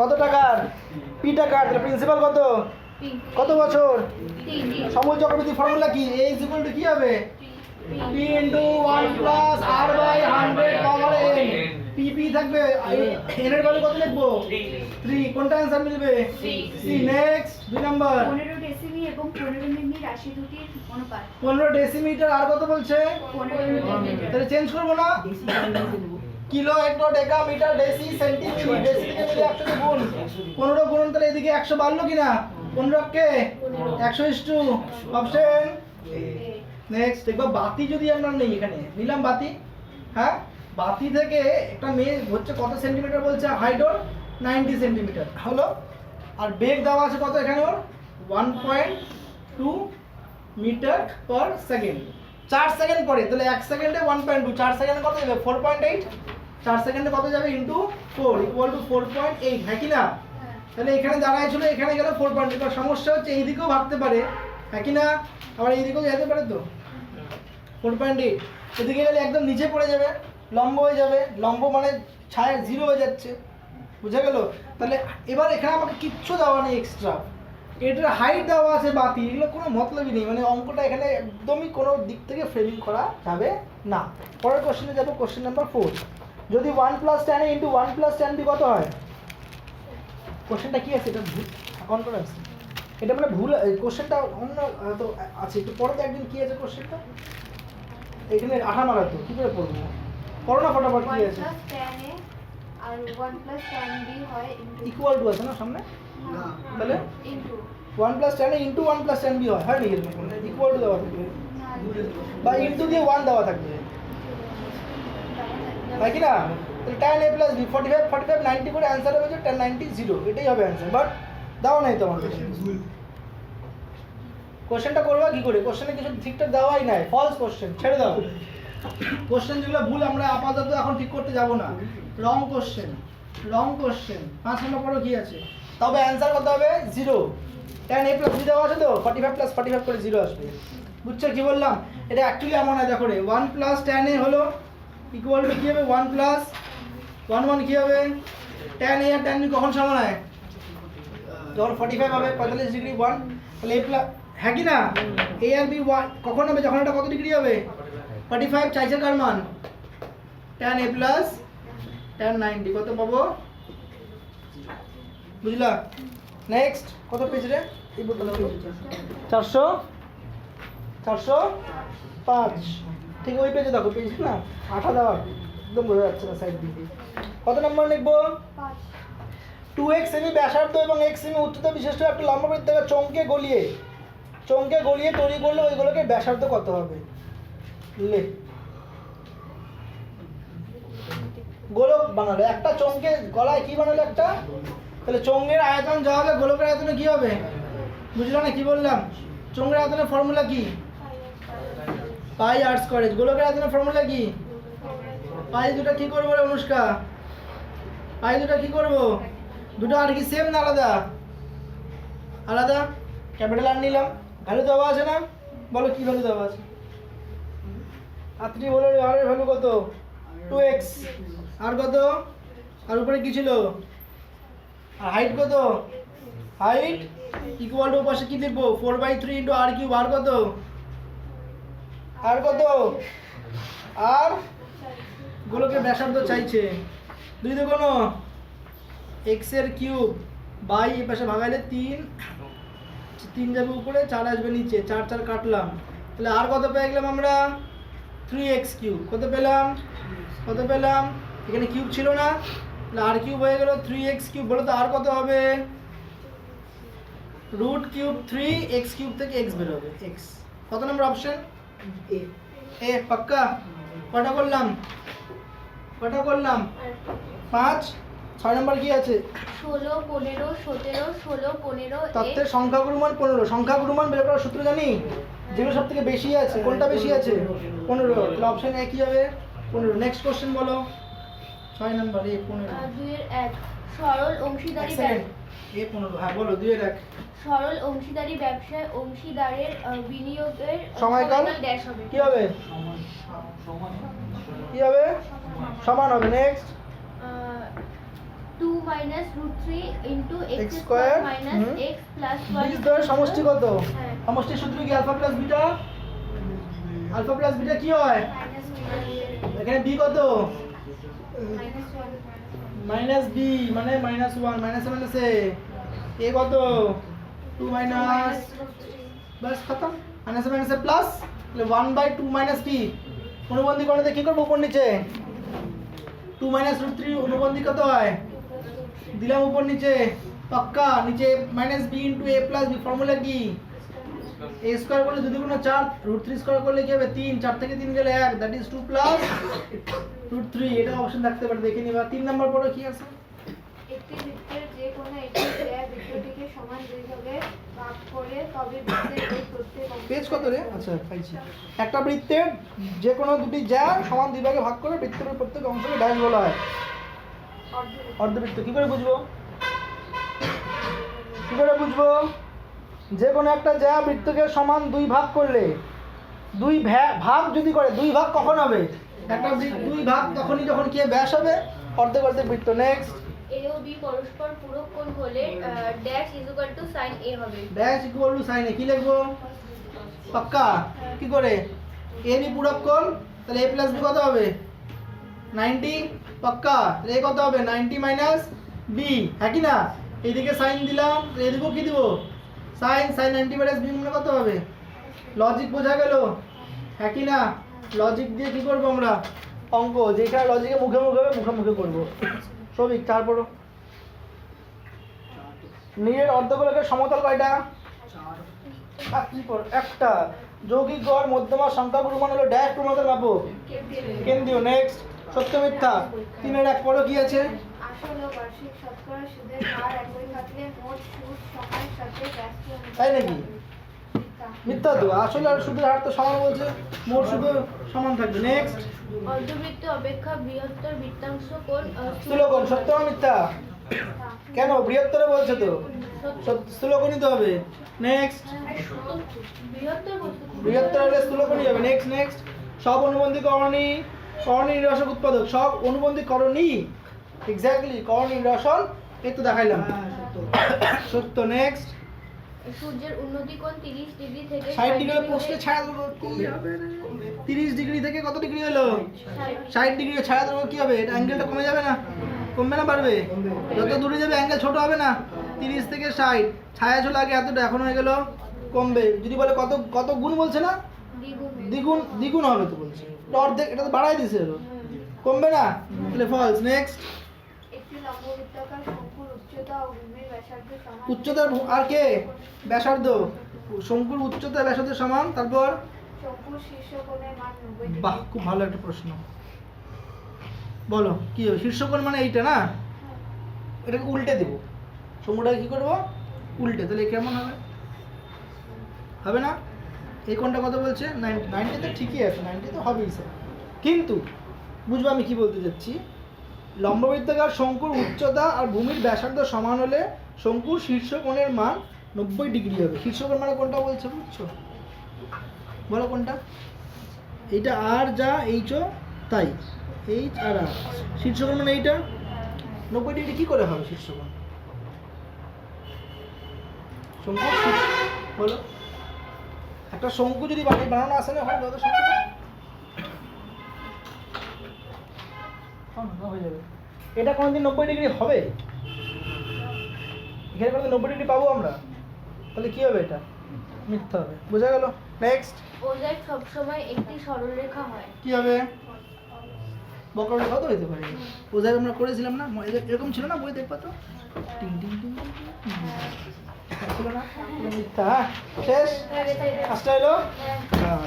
কত টাকার পি টাকার প্রিন্সিপাল কত কত বছর তিন তিন সমল চক্রবর্তী ফর্মুলা কি এ ইজ ইকুয়াল টু কি হবে P into 1 plus R by 100 power n P P থাকবে n এর ভ্যালু কত লিখবো 3 কোনটা आंसर মিলবে সি নেক্সট দুই নাম্বার পনেরো ডেসিমি এবং পনেরো মিমি রাশি দুটির অনুপাত 15 ডেসিমিটার আর কত বলছে পনেরো মিলিমিটার তাহলে চেঞ্জ করবো না Kilo hecto deca metre deci centimetre deci থেকে মিলে একশো গুণ। পনেরো গুণ তাহলে এদিকে একশো বাড়লো কিনা? পনেরো কে? একশো ইস টু। অপশন নেক্সট দেখবা বাতি যদি আমরা নেই এখানে নিলাম বাতি। হ্যাঁ? বাতি থেকে একটা মেয়ে হচ্ছে কত সেন্টিমিটার বলছে? হাইট ওর? Ninety centimetre. হলো? আর বেগ দেওয়া আছে কত এখানে ওর? One point two metre per second. চার সেকেন্ড পরে তাহলে এক সেকেন্ডে ওয়ান পয়েন্ট টু চার সেকেন্ডে কত? যাবে ফোর পয়েন্ট এইট চার সেকেন্ডে কত যাবে? Into four equal to four point eight হ্যাঁ কি না? তাহলে এখানে দাঁড়ায় ছিল এখানে গেলে ফোর পয়েন্ট এবার সমস্যা হচ্ছে এই দিকেও ভাগতে পারে। হ্যাঁ কি না? আবার এই দিকেও যেতে পারে তো? ফোর পয়েন্ট এইট এদিকে গেলে একদম নিচে পড়ে যাবে লম্ব হয়ে যাবে। লম্ব মানে ছায়া জিরো হয়ে যাচ্ছে। বুঝে গেল? তাহলে এবার এখানে আমাকে কিচ্ছু দেওয়া নেই এক্সট্রা এটার হাইট দেওয়া আছে বাতি এগুলো কোনো মতলবই নেই। মানে অঙ্কটা এখানে একদমই কোনো দিক থেকে ফ্রেমিং করা যাবে না। পরের কোশ্চেনে যাব কোশ্চেন নাম্বার ফোর যদি one plus ten into one plus ten B কত হয়? কোশ্চেনটা কি আছে? এটা ভুল অ্যাকাউন্ট করে আছে এটা মানে ভুল কোশ্চেনটা অন্য তো আছে। একটু পরে তো একদিন কি আছে কোশ্চেনটা এখানে আঠা মারা তো কি করে পড়ব? পড়ো না ফটাফট কি আছে? আর প্লাস হয় ইকুয়াল টু আছে না সামনে? তাহলে? Into one plus ten into one plus ten B হয়। হয় নাকি ইকুয়াল টু দেওয়া থাকবে। বা ইন্টু দিয়ে ওয়ান দেওয়া থাকবে। তাই কি না? তাহলে ten A plus B forty five forty five ninety করে অ্যান্সার হবে যে টেন নাইনটি জিরো এটাই হবে অ্যান্সার বাট দাও নাই তোমার কোশ্চেনটা করবা কি করে? কোশ্চেনে কিছু ঠিকঠাক দেওয়াই নাই ফলস কোশ্চেন ছেড়ে দাও। কোশ্চেন যেগুলো ভুল, আমরা আপাতত এখন ঠিক করতে যাব না। রং কোশ্চেন রং কোশ্চেন পাঁচ নম্বর পরও কি আছে? তবে অ্যান্সার কত হবে zero ten A plus B দেওয়া আছে তো? Forty five plus forty five করে জিরো আসবে। বুঝছ কি বললাম? এটা অ্যাকচুয়ালি এমন হয়, দেখো রে। ওয়ান প্লাস টেন এ হলো ইকুয়াল টু কী হবে? ওয়ান প্লাস ওয়ান ওয়ান কী হবে? টেন এ আর টেন বি কখন সমান হয়? যখন ফর্টি ফাইভ হবে, পঁয়তাল্লিশ ডিগ্রি ওয়ান তাহলে এ প্লাস হ্যাঁ কি না? এ আর বি ওয়ান কখন হবে? যখন এটা কত ডিগ্রি হবে? ফর্টি ফাইভ চাইছে কার মান? Ten A plus ten ninety কত পাবো? বুঝলা? নেক্সট কত পেজ রে? চারশো? চারশো? পাঁচ। ঠিক ওই পেজে দেখো পেজ না? আঠা দেওয়া একদম বোঝা যাচ্ছে না সাইড দিয়ে কত নম্বর লিখব? টু এক্স সেমি ব্যাসার্ধ এবং এক্স সেমি উচ্চতা বিশিষ্ট একটা লম্বা বৃত্তাকার চমকে গলিয়ে চমকে গলিয়ে তৈরি করলে ওইগুলোকে ব্যাসার্ধ কত হবে? লে। গোলক বানালো। একটা চমকে গলায় কি বানালো একটা? তাহলে চঙ্গের আয়তন যা হবে গোলকের আয়তনে কি হবে? বুঝলো না কি বললাম? চঙ্গের আয়তনের ফর্মুলা কি? পাই আর স্কোয়ারেজ গোলকের আয়তনের ফর্মুলা কি? পাই দুটো কি করব রে অনুষ্কা? পাই দুটো কি করব? দুটো আর কি সেম না আলাদা? আলাদা? ক্যাপিটাল আর নিলাম। ভ্যালু দেওয়া আছে না? বলো কি ভ্যালু দেওয়া আছে? আপনি বলো আর ভ্যালু কত? টু এক্স আর কত? আর উপরে কি ছিল? আর হাইট কত? হাইট ইকুয়াল টু পাশে কি লিখব? Four by three into r cube আর কত? আর কত? আর গুলোকে ব্যাসার্ধ চাইছে। দুই দুগুণ এক্সের কিউব। বাই এই পাশে ভাগাইলে তিন। তিন যাবে উপরে, চার আসবে নিচে। চার চার কাটলাম। তাহলে আর কত পেয়ে গেলাম আমরা? Three x cube. কত পেলাম? কত পেলাম? এখানে কিউব ছিল না। তাহলে আর কিউব হয়ে গেল থ্রি এক্স কিউব। বলো তো আর কত হবে? Root cube three x cube থেকে এক্স বেরোবে এক্স কত নম্বর অপশন এ এ পাক্কা। কটা করলাম? কটা করলাম? পাঁচ। ছয় নম্বর কি আছে? ষোলো পনেরো সতেরো ষোলো পনেরো তত্ত্বের সংখ্যাগুরু মান পনেরো। সংখ্যাগুরু মান বের করার সূত্র জানি? যেগুলো সব থেকে বেশি আছে। কোনটা বেশি আছে? পনেরো। তাহলে অপশন একই হবে? পনেরো। নেক্সট কোশ্চেন বলো। ছয় নম্বর এ পনেরো। দুইয়ের এক। সরল অংশীদারি এ পনেরো হ্যাঁ বলো দুইয়ের এক সরল অংশীদারি ব্যবসায় অংশীদারের বিনিয়োগের সময়কাল? কি হবে? কি হবে? সমান হবে next ah, minus root three into X square, বীজদ্বয়ের সমষ্টি কত? হ্যাঁ। সমষ্টির সূত্র কি? Alpha plus beta alpha plus beta কি হয়? এখানে বি কত? মাইনাস বি মানে minus one, minus minus A. A কত? টু মাইনাস বাস খতম। মাইনাস মাইনাস প্লাস, তাহলে ওয়ান বাই টু মাইনাস কি অনুবন্ধী করতে কি করব উপর নিচে? টু মাইনাস রুট থ্রি, অনুবন্ধী কত হয়? দিলাম উপর নিচে। পাক্কা, নিচে minus B into A plus B, formula কি? এ স্কোয়ার করলে যদি কোনো চার, রুট থ্রি স্কোয়ার করলে কি হবে? তিন, চার থেকে তিন গেলে এক, that is two plus root three এটা অপশন থাকতে পারে দেখে নিবা। তিন নম্বর পরে কি আছে? একটি বৃত্তের যে কোনো একটি বৃত্তটিকে সমান দুই ভাগে ভাগ করে তবে বৃত্তের প্রত্যেক পেজ কত রে? আচ্ছা পাইছি। একটা বৃত্তের যে কোনো দুটি জ্যা সমান দুই ভাগে ভাগ করে বৃত্তের প্রত্যেক অংশকে ড্যাশ বলা হয়। অর্ধবৃত্ত। অর্ধবৃত্ত কি করে বুঝব? কি করে বুঝব? যে কোনো একটা জ্যা বৃত্তকে সমান দুই ভাগ করলে দুই ভ্যা- ভাগ যদি করে দুই ভাগ কখন হবে? একটা দুই ভাগ তখনই যখন কি ব্যাস হবে অর্ধেক অর্ধেক বৃত্ত নেক্সট এ ও বি পরস্পর পূরক কোণ হলে dash is equal to sine A হবে। ড্যাশ ইকুয়াল টু সাইনে কি লিখব? পাক্কা? কি করে? এ বি পূরক কোণ তাহলে এ প্লাস বি কত হবে? নাইনটি? পাক্কা? তাহলে এ কত হবে? নাইনটি মাইনাস বি হ্যাঁ কি না? এইদিকে সাইন দিলাম এদিকেও কি দিব? Sine sine ninety minus B মানে কত হবে? লজিক বোঝা গেল? হ্যাঁ কি না? লজিক দিয়ে কি করব আমরা? অঙ্ক যেটা লজিকে মুখে মুখে হবে মুখে মুখে করব। সবিক তারপরও নীলের অর্ধগোলকের সমতল কয়টা? একটা। যৌগিক গড় মধ্যমা সংখ্যা গুরুমান হলো ড্যাশ প্রমাণের মাপক। কেন্দ্রীয়। নেক্সট সত্য মিথ্যা। তিনের এক পরও কি আছে? তাই নাকি? মিথ্যা। তো আসলে আর সুদের হার তো সমান বলছে মোট শুধু সমান থাকবে। নেক্সট অর্ধবৃত্ত অপেক্ষা বৃহত্তর বৃত্তাংশ কোণ স্থূলকোণ সত্য না মিথ্যা? কেন বৃহত্তরে বলছে তো। স্থূলকোণই তো হবে। নেক্সট বৃহত্তর বস্তু বৃহত্তর হলে স্থূলকোণই হবে। নেক্সট নেক্সট সব অনুবন্ধী করণী করণী নিরসক উৎপাদক। সব অনুবন্ধী করণী এক্স্যাক্টলি করণী নিরসন এই তো দেখাইলাম। সত্য। নেক্সট সূর্যের উন্নতি কোণ 30 ডিগ্রি থেকে ষাট ডিগ্রি পোস্টে ছায়া দেবো কি? হবে তিরিশ ডিগ্রি থেকে কত ডিগ্রি হলো? ষাট। ডিগ্রি ছায়া দেবো কি হবে? এটা অ্যাঙ্গেলটা কমে যাবে না? কমবে না পারবে যত দূরে যাবে অ্যাঙ্গেল ছোট হবে না? তিরিশ থেকে ষাট। ছায়া চলে আগে এতটা এখন হয়ে গেল কমবে। যদি বলে কত কত গুণ বলছে না? দ্বিগুণ। দ্বিগুণ হবে তো বলছে। অর্ধেক এটা তো বাড়াই দিছে কমবে না? তাহলে ফলস নেক্সট একটি লম্ববৃত্তাকার শঙ্কুর উচ্চতা উচ্চতার আর কে? ব্যাসার্ধ। শঙ্কুর উচ্চতা ব্যাসার্ধের সমান তারপর? শঙ্কুর শীর্ষ কোণের 90 ডিগ্রি। বাহ খুব ভালো একটা প্রশ্ন। বলো কি শীর্ষকোণ মানে এইটা না? এটাকে উল্টে দেবো। শঙ্কুটাকে কি করব? উল্টে তাহলে কেমন হবে? হবে না? এই কোনটা কত বলছে? নাইনটি নাইনটি তো ঠিকই আছে নাইনটি তো হবেই স্যার কিন্তু বুঝব আমি কি বলতে চাচ্ছি? লম্ববৃত্তাকার শঙ্কুর উচ্চতা আর ভূমির ব্যাসার্ধ সমান হলে শঙ্কুর শীর্ষকোণের মান নব্বই ডিগ্রি হবে। শীর্ষকোণ মানে কোনটা বলছে বুঝছ? বলো কোনটা? এইটা আর যা এইচও তাই। এইচ আর আর। শীর্ষকোণ মানে এইটা? নব্বই ডিগ্রি কী করে হবে শীর্ষকোণ শঙ্কু? বলো। একটা শঙ্কু যদি বানিয়ে বানানো আসে না, হয় যত শঙ্কু হয়ে যাবে। এটা কোনোদিন নব্বই ডিগ্রি হবে? এখানে কোনোদিন নব্বই ডিগ্রি পাবো আমরা? তাহলে কি হবে এটা? মিথ্যা হবে। বোঝা গেল? নেক্সট ওজেড সবসময় একটি সরলরেখা হয়। কি হবে? বক্ররেখা তো হইতে পারে? ওজাই আমরা করেছিলাম না? এরকম ছিল না বই দেখবা তো? টিং টিং টিং। ছিল না? মিথ্যা হ্যাঁ? শেষ? হ্যাঁ, পাঁচটা এলো? হ্যাঁ। হ্যাঁ